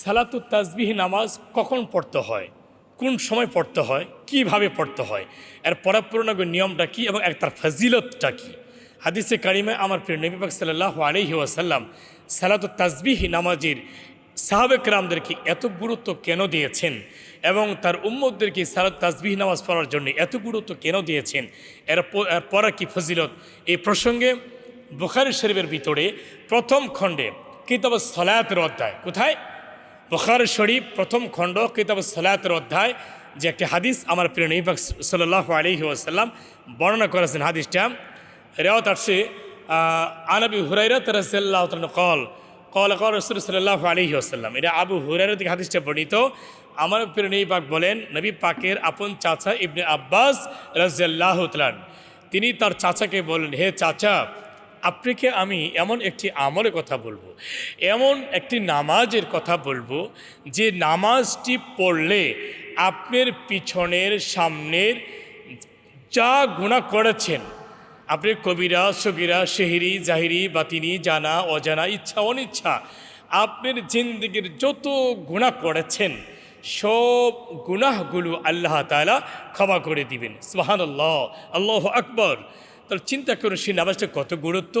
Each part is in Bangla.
সালাতু তাজবিহ নামাজ কখন পড়তে হয়? কোন সময় পড়তে হয়? কীভাবে পড়তে হয়? এর পরাপূর্ণাগ নিয়মটা কী এবং এর তার ফজিলতটা কী? হাদিসে কারিমে আমার প্রিয় নবীবাক সাল্লাহ আলহি ওয়াসাল্লাম সালাতু তাজবিহ নামাজের সাহাবেক রামদেরকে এত গুরুত্ব কেন দিয়েছেন? এবং তার উম্মদদেরকে সালাত তাজবিহ নামাজ পড়ার জন্য এত গুরুত্ব কেন দিয়েছেন? এর পরা কি ফজিলত? এই প্রসঙ্গে বুখারি শরীফের ভিতরে প্রথম খণ্ডে কিতাব সলায়াতের অধ্যায় কোথায়? বুখার শরীফ প্রথম খণ্ড, কিতাব সলায়াতের অধ্যায়, যে একটি হাদিস আমার প্রিয় নবীবাক সাল্লাহ আলহি ওয়াসাল্লাম বর্ণনা করেছেন হাদিসটা। রেওয়াত আসছে আনবি হুরাইরাত রাজিয়াল্লাহ কল কল কল রসুল সাল্লাহ আলহি আসাল্লাম এটা আবু হুরাইরা থেকে হাদিসটা বর্ণিত। আমার প্রিয় নবী পাক বলেন, নবী পাকের আপন চাচা ইবনে আব্বাস রাজিয়াল্লাহ তিনি তার চাচাকে বলেন হে চাচা আপনাকে আমি এমন একটি আমলের কথা বলব, এমন একটি নামাজের কথা বলব, যে নামাজটি পড়লে আপনার পিছনের সামনের যা গুণা করেছেন আপনি কবিরা, সগিরা শেহরি জাহিরি, বাতিনি, জানা, অজানা, ইচ্ছা, অনিচ্ছা, আপনার জিন্দগির যত গুণা করেছেন, সব গুনাহগুলো আল্লাহ তাআলা ক্ষমা করে দিবেন। সুহান আল্লাহ আল্লাহ আকবর। তাহলে চিন্তা করুন, সেই নামাজটা কত গুরুত্ব?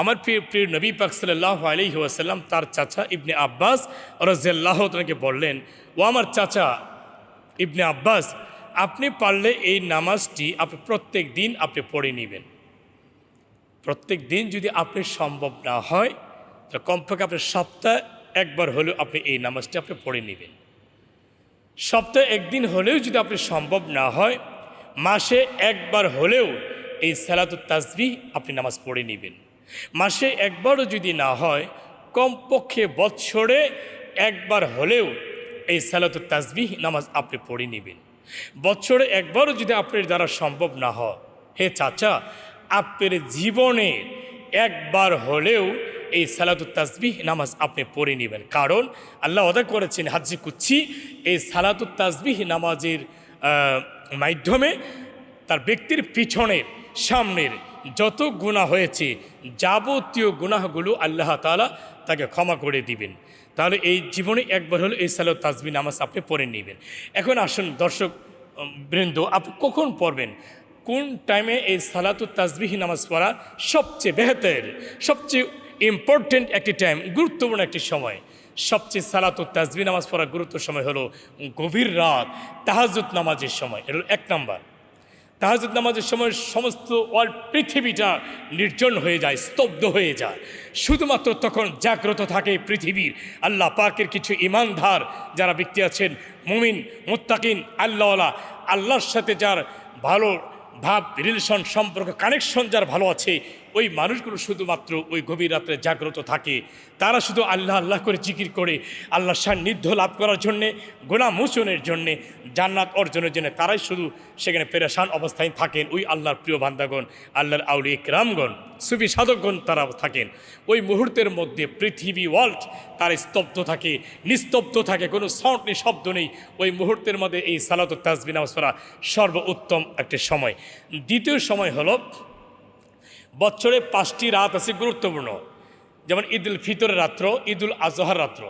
আমার প্রিয় প্রিয় নবী পাক সাল্লাহ আলহি ওয়াসাল্লাম, তার চাচা ইবনে আব্বাস রাজিয়াল্লাহ তাকে বললেন, ও আমার চাচা ইবনে আব্বাস, আপনি পারলে এই নামাজটি আপনি প্রত্যেক দিন আপনি পড়ে নেবেন। প্রত্যেক দিন যদি আপনি সম্ভব না হয় তো কমপক্ষে আপনি সপ্তাহে একবার হলেও আপনি এই নামাজটি আপনি পড়ে নেবেন। সপ্তাহে একদিন হলেও যদি আপনি সম্ভব না হয়, মাসে একবার হলেও এই সালাতুত তাজবি আপনি নামাজ পড়ে নেবেন। মাসে একবারও যদি না হয়, কমপক্ষে বৎসরে একবার হলেও এই সালাতুত তাজবি নামাজ আপনি পড়ে নেবেন। বৎসরে একবারও যদি আপনার দ্বারা সম্ভব না হয়, হে চাচা, আপনার জীবনে একবার হলেও এই সালাতুত তাজবিহ নামাজ আপনি পড়ে নেবেন। কারণ আল্লাহ অদা করেছেন হাজি কুচ্ছি এই সালাতুত তাজবিহ নামাজের মাধ্যমে তার ব্যক্তির পিছনের সামনের যত গুণা হয়েছে, যাবতীয় গুনাহগুলো আল্লাহ তাআলা তাকে ক্ষমা করে দিবেন। তাহলে এই জীবনে একবার হলো এই সালাত তাজবি নামাজ আপনি পড়ে নেবেন। এখন আসুন দর্শক বৃন্দ, আপনি কখন পড়বেন? কোন টাইমে এই সালাতুত তাজবিহি নামাজ পড়া সবচেয়ে বেহতের, সবচেয়ে ইম্পর্টেন্ট একটি টাইম গুরুত্বপূর্ণ একটি সময়? সবচেয়ে সালাতুত তাজবি নামাজ পড়ার গুরুত্ব সময় হলো গভীর রাত তাহাজুদ নামাজের সময়। এটা এক নাম্বার। তাহাজুদ নামাজের সময় সমস্ত অল পৃথিবীটা নির্জন হয়ে যায়, স্তব্ধ হয়ে যায়। শুধুমাত্র তখন জাগ্রত থাকে পৃথিবীর। আল্লাহ পাকের কিছু ইমানধার যারা ব্যক্তি আছেন, মুমিন, মুত্তাকিন, আল্লাহওয়ালা, আল্লাহর সাথে যার ভালো ভাব রিলেশন সম্পর্ক কানেকশন যার ভালো আছে ওই মানুষগুলো শুধুমাত্র ওই গভীর রাত্রে জাগ্রত থাকে। তারা শুধু আল্লাহ আল্লাহ করে জিকির করে আল্লাহ সান্নিধ্য লাভ করার জন্যে মোচনের জন্যে, জান্নাত অর্জনের জন্য তারাই শুধু সেখানে পেরেশান অবস্থায় থাকেন ওই আল্লাহর প্রিয় বান্দাগণ, আল্লাহর আউলি রামগণ সুফি সাধকগণ তারা থাকেন। ওই মুহূর্তের মধ্যে পৃথিবী ওয়ার্ল্ড তার স্তব্ধ থাকে, নিস্তব্ধ থাকে, কোনো সাউন্ড নেই, শব্দ নেই। ওই মুহূর্তের মধ্যে এই সালাত তাজবি নামাজ পড়া সর্বোত্তম একটি সময়। দ্বিতীয় সময় হলো বছরে পাঁচটি রাত আছে গুরুত্বপূর্ণ। যেমন ঈদুল ফিতরের রাত্র, ঈদুল আজহার রাত্র,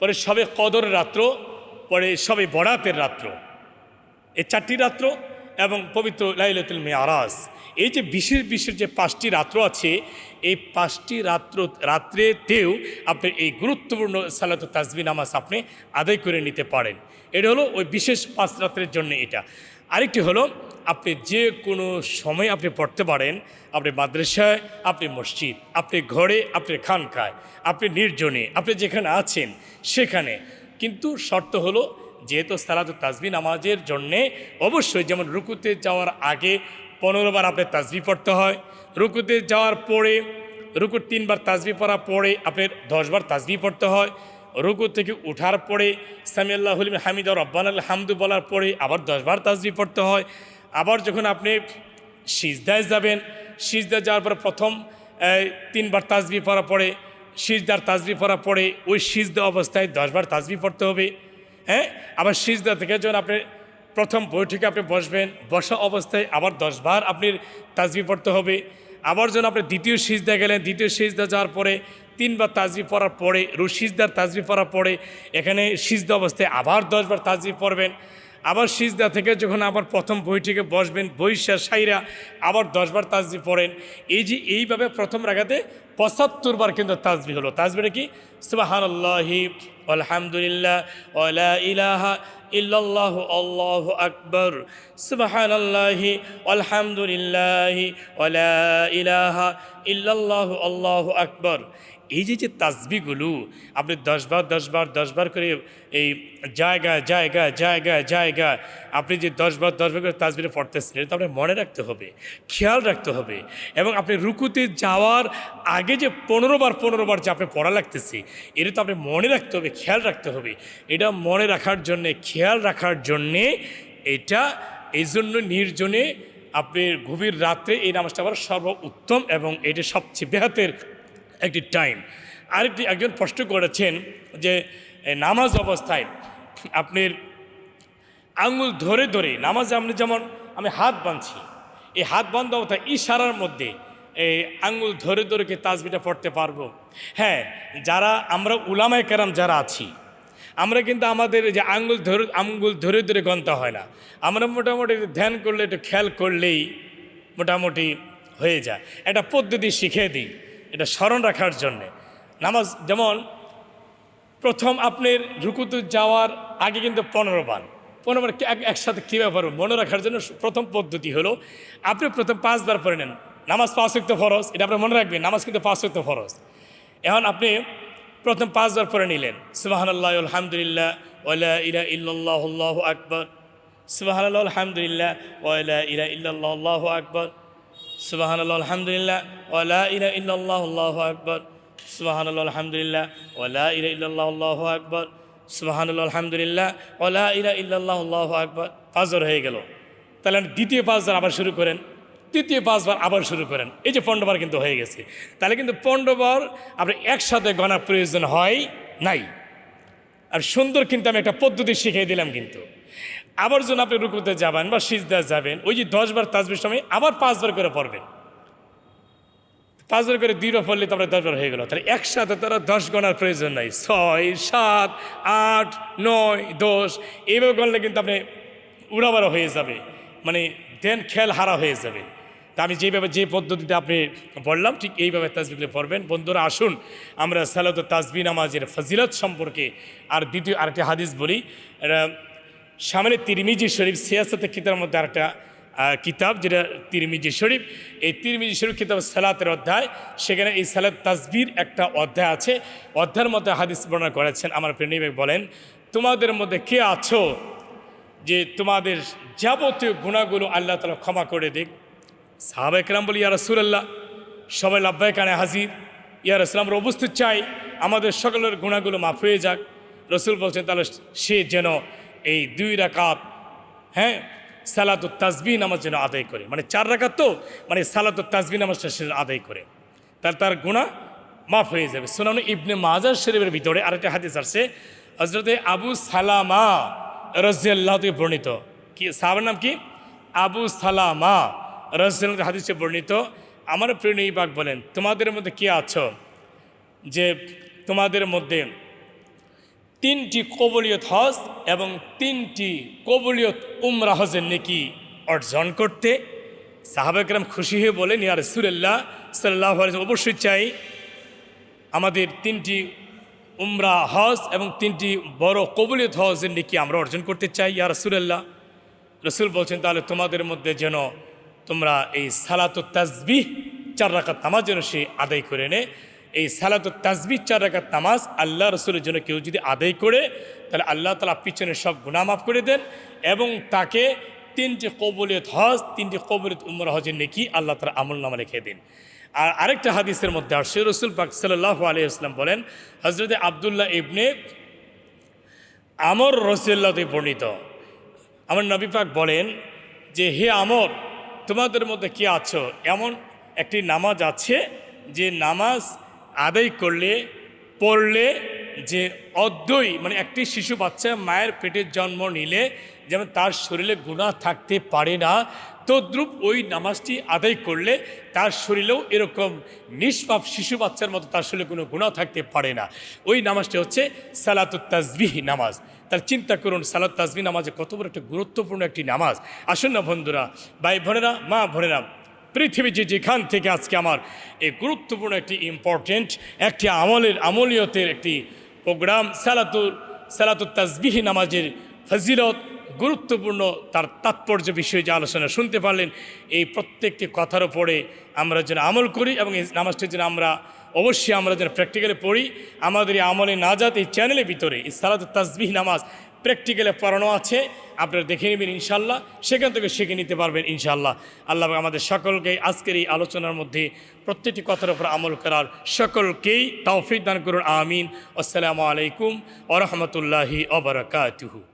পরে সবে কদরের রাত্র, পরে সবে বরাতের রাত্র। এই চারটি রাত্র এবং পবিত্র লাইলাতুল মেয়ারাজ এই যে বিশেষ বিশেষ যে পাঁচটি রাত্র আছে, এই পাঁচটি রাত্র, রাত্রেতেও আপনি এই গুরুত্বপূর্ণ সালাত তাজবি নামাজ আপনি আদায় করে নিতে পারেন। এটা হলো ওই বিশেষ পাঁচ রাত্রের জন্য এটা। আরেকটি হলো আপনি যে কোনো সময় আপনি পড়তে পারেন। আপনি মাদ্রাসায়, আপনি মসজিদ, আপনি ঘরে, আপনি খানকায়, আপনি নির্জনে, আপনি যেখানে আছেন সেখানে। কিন্তু শর্ত হলো, যেহেতু সালাত তাজবি নামাজের জন্যে, অবশ্যই যেমন রুকুতে যাওয়ার আগে পনেরো বার আপনার তাজবি পড়তে হয়, রুকুতে যাওয়ার পরে, রুকুর তিনবার তাজবি পড়া পরে আপনার দশবার তাজবি পড়তে হয়, রুকু থেকে উঠার পরে, সামিয়াল্লাহ হলিম হামিদ রব্বান আল হামদু বলার পরে আবার দশবার তাজবি পড়তে হয়। আবার যখন আপনি সিজদায় যাবেন সিজদা যাওয়ার পরে প্রথম তিনবার তাজবি পড়া পড়ে, সিজদার তাজবি পড়া পরে ওই সিজদা অবস্থায় দশবার তাজবি পড়তে হবে। হ্যাঁ? আবার সিজদা থেকে যখন আপনি প্রথম বৈঠকে আপনি বসবেন, বসা অবস্থায় আবার দশবার আপনি তাজবি পড়তে হবে। আবার যখন আপনি দ্বিতীয় সিজদা গেলেন, দ্বিতীয় সিজদা যাওয়ার পরে তিনবার তাজবি পড়ার পরে রুশিজদার তাজবি পড়ার পরে এখানে সিজদা অবস্থায় আবার দশবার তাজবি পড়বেন। আবার সিজদা থেকে যখন আবার প্রথম বইটিকে বসবেন বৈশা সাইরা আবার দশবার তাজদি পড়েন। এই যে এইভাবে প্রথম রাখাতে পঁচাত্তর বার কিন্তু তাজবি হলো। তাজবিটা কি? সুবাহান আল্লাহি আলহামদুলিল্লাহ ওলা ইলাহা আকবর সুবাহান আল্লাহি আলহামদুলিল্লাহি ওলা ইলাহা ইল্লাল্লাহু, আল্লাহু আকবর। এই যে যে তাজবিগুলো আপনি দশবার দশবার দশবার করে এই জায়গা জায়গা জায়গা জায়গা, আপনি যে দশবার দশবার করে তাজবিরে পড়তেছেন, এটা তো আপনার মনে রাখতে হবে, খেয়াল রাখতে হবে। এবং আপনি রুকুতে যাওয়ার আগে যে পনেরো বার পনেরো বার যে আপনি পড়া লাগতেছে, এটা তো আপনি মনে রাখতে হবে, খেয়াল রাখতে হবে। এটা মনে রাখার জন্যে, খেয়াল রাখার জন্যে, এটা এই জন্য নির্জনে আপনি গভীর রাত্রে এই নামাজটা আবার সর্ব উত্তম এবং এটি সবচেয়ে বেহাতের একটি টাইম। আরেকটি একজন প্রশ্ন করেছেন যে নামাজ অবস্থায় আপনার আঙুল ধরে ধরে, নামাজে আপনি যেমন আমি হাত বাঁধছি, এই হাত বাঁধা অবস্থায় ইশারার মধ্যে এই আঙুল ধরে ধরে কি তাজবিটা পড়তে পারব? হ্যাঁ যারা আমরা উলামায় কেরাম যারা আছি, আমরা কিন্তু আমাদের যে আঙ্গুল ধরে আঙ্গুল ধরে ধরে গন্তা হয় না। আমরা মোটামুটি ধ্যান করলে একটু খেয়াল করলেই মোটামুটি হয়ে যায়। একটা পদ্ধতি শিখিয়ে দিই, এটা স্মরণ রাখার জন্যে। নামাজ, যেমন প্রথম আপনার রুকুতে যাওয়ার আগে কিন্তু পনেরো বার পনেরো বার এক- একসাথে কীভাবে পারবেন মনে রাখার জন্য প্রথম পদ্ধতি হলো, আপনি প্রথম পাঁচবার পড়ে নেন। নামাজ পাঁচ উক্ত ফরজ, এটা আপনি মনে রাখবেন, নামাজ কিন্তু পাঁচ উক্ত ফরজ। এখন আপনি প্রথম পাঁচবার পড়ে নিলেন সুবাহান আল্লাহ আলহামদুলিল্লাহ ওলা ইরা ইল্লাহ আকবর। সুবাহান আল্লাহ আলহামদুলিল্লাহ ওলা ইরা ইল্লাহ আকবর। সুবাহান আল্লাহ আলহামদুলিল্লাহ ওলা ইরা ইল্লাহ আকবর। সুবাহান আল্লাহ আলহামদুলিল্লাহ ওলা ইলা ইল্লাহ আকবর। সুবাহান আল্লাহ আলহামদুলিল্লাহ ওলা ইলা ইল্লাহ আকবর। পাঁচবার হয়ে গেল। তাহলে দ্বিতীয় পাঁচবার আবার শুরু করেন। তৃতীয় পাঁচবার আবার শুরু করেন। এই যে পণ্ডবার কিন্তু হয়ে গেছে। তাহলে কিন্তু পণ্ডবার আপনি একসাথে গণার প্রয়োজন হয় নাই। আর সুন্দর কিন্তু আমি একটা পদ্ধতি শিখিয়ে দিলাম কিন্তু। আবার যখন আপনি রুকুতে যাবেন বা সিজদা যাবেন, ওই যে দশবার তাজবির সময় আবার পাঁচবার করে পড়বেন। পাঁচবার করে দুইবার পড়লে তারপরে দশবার হয়ে গেল। তাহলে একসাথে তারা দশ গণার প্রয়োজন নাই। ছয়, সাত, আট, নয়, দশ, এইভাবে গণলে কিন্তু আপনি উড়াবাড়া হয়ে যাবে। মানে দেন খেয়াল হারা হয়ে যাবে। তা আমি যেভাবে, যে পদ্ধতিতে আপনি বললাম ঠিক এইভাবে তাজবিগুলো পড়বেন। বন্ধুরা, আসুন, আমরা সালাত তাজবি নামাজের ফজিলত সম্পর্কে আর দ্বিতীয় আরেকটি হাদিস বলি। সামনে তিরমিজি শরীফ সিয়াসতের কিতাবের মধ্যে আরেকটা কিতাব, যেটা তিরমিজি শরীফ। এই তিরমিজি শরীফ কিতাব সালাতের অধ্যায়, সেখানে এই সালাত তাজবির একটা অধ্যায় আছে। অধ্যায়ের মধ্যে হাদিস বর্ণনা করেছেন আমার প্রেমিক বলেন, তোমাদের মধ্যে কে আছো যে তোমাদের যাবতীয় গুণাগুলো আল্লাহ তালা ক্ষমা করে দিক? সাহাবা একরাম বলি, ইয়া রসুলাল্লাহ, সবাই লাভবাই কানে হাজির। ইয়া রসুল আমরা উপস্থিত চাই, আমাদের সকলের গুণাগুলো মাফ হয়ে যাক। রসুল বলছেন, তাহলে সে যেন এই দুই রাকাত হ্যাঁ সালাত তাজবি নামাজ যেন আদায় করে। মানে চার রাকাত তো মানে সালাত তাজবি নামাজটা সে আদায় করে। তার তার গুণা মাফ হয়ে যাবে। সুনানো ইবনে মাজার শরীফের ভিতরে আরেকটা হাদিস আসছে হজরতে আবু সালামা রাজিয়াল্লাহ থেকে বর্ণিত। কি, সাহাবার নাম কি? আবু সালামা। রাজিয়াল্লাহ হাদিসে বর্ণিত, আমার প্রিয় ইবাক বলেন, তোমাদের মধ্যে কে আছো? যে তোমাদের মধ্যে তিনটি কবলিয়ত হজ এবং তিনটি কবলিয়ত উমরা হজের নেকি অর্জন করতে সাহাবাকরাম খুশি হয়ে বলেন, ইয়া রসুল্লাহ সাল্লাহ অবশ্যই চাই আমাদের তিনটি উমরা হজ এবং তিনটি বড় কবুলিয়ত হজের নেকি আমরা অর্জন করতে চাই, ইয়া রসুল্লাহ রসুল বলছেন, তাহলে তোমাদের মধ্যে যেন তোমরা এই সালাত তাজবিহ চার রাকাত নামাজ যেন সে আদায় করে নে। এই সালাত তাজবিহ চার রাকাত নামাজ আল্লাহ রসুলের জন্য কেউ যদি আদায় করে, তাহলে আল্লাহ তালা পিছনে সব গুণা মাফ করে দেন এবং তাকে তিনটি কবুলিয়ত হজ, তিনটি কবুলিয়ত উমর হজের নেকি আল্লাহ তালা আমল নামা রেখে দিন। আর আরেকটা হাদিসের মধ্যে আসে রসুল পাক সাল্লাহ আলিয়া ইসলাম বলেন হজরত আবদুল্লাহ ইবনে আমর রসুল্লাহতে বর্ণিত। আমার নবী পাক বলেন যে, হে আমর তোমাদের মধ্যে কে আছো? এমন একটি নামাজ আছে যে নামাজ আদায় করলে, পড়লে যে অদ্বৈ মানে একটি শিশু বাচ্চা মায়ের পেটের জন্ম নিলে যেমন তার শরীরে গুণা থাকতে পারে না, তদ্রূপ ওই নামাজটি আদায় করলে তার শরীরেও এরকম নিষ্পাপ শিশু বাচ্চার মতো তার শরীরে কোনো গুণা থাকতে পারে না। ওই নামাজটি হচ্ছে সালাতুত তাজবিহ নামাজ। তার চিন্তা করুন, সালাত তাজবি নামাজে কত বড় একটা গুরুত্বপূর্ণ একটি নামাজ। আসুন না বন্ধুরা, ভাই বোনেরা, মা বোনেরা, পৃথিবী যে যেখান থেকে আজকে আমার এই গুরুত্বপূর্ণ একটি ইম্পর্টেন্ট একটি আমলের, আমলীয়তের একটি প্রোগ্রাম সালাতুর সালাতুর তাজবিহি নামাজের ফজিলত, গুরুত্বপূর্ণ, তার তাৎপর্য বিষয়ে যে আলোচনা শুনতে পারলেন, এই প্রত্যেকটি কথার উপরে আমরা যেন আমল করি এবং এই নামাজটি যেন আমরা অবশ্যই আমরা যেন প্র্যাকটিক্যালে পড়ি। আমাদের এই আমলে না যাতে এই চ্যানেলের ভিতরে, এই সালাতুর তাজবিহ নামাজ প্র্যাকটিক্যালে পড়ানো আছে। আপনারা দেখে নেবেন ইনশাল্লাহ সেখান থেকে শিখে নিতে পারবেন ইনশাল্লাহ আল্লাহ আমাদের সকলকে আজকের এই আলোচনার মধ্যে প্রত্যেকটি কথার উপর আমল করার সকলকেই তৌফিক দান করুন, আমিন। আসসালামু আলাইকুম ওরহমতুল্লাহি ওবরাকাতুহু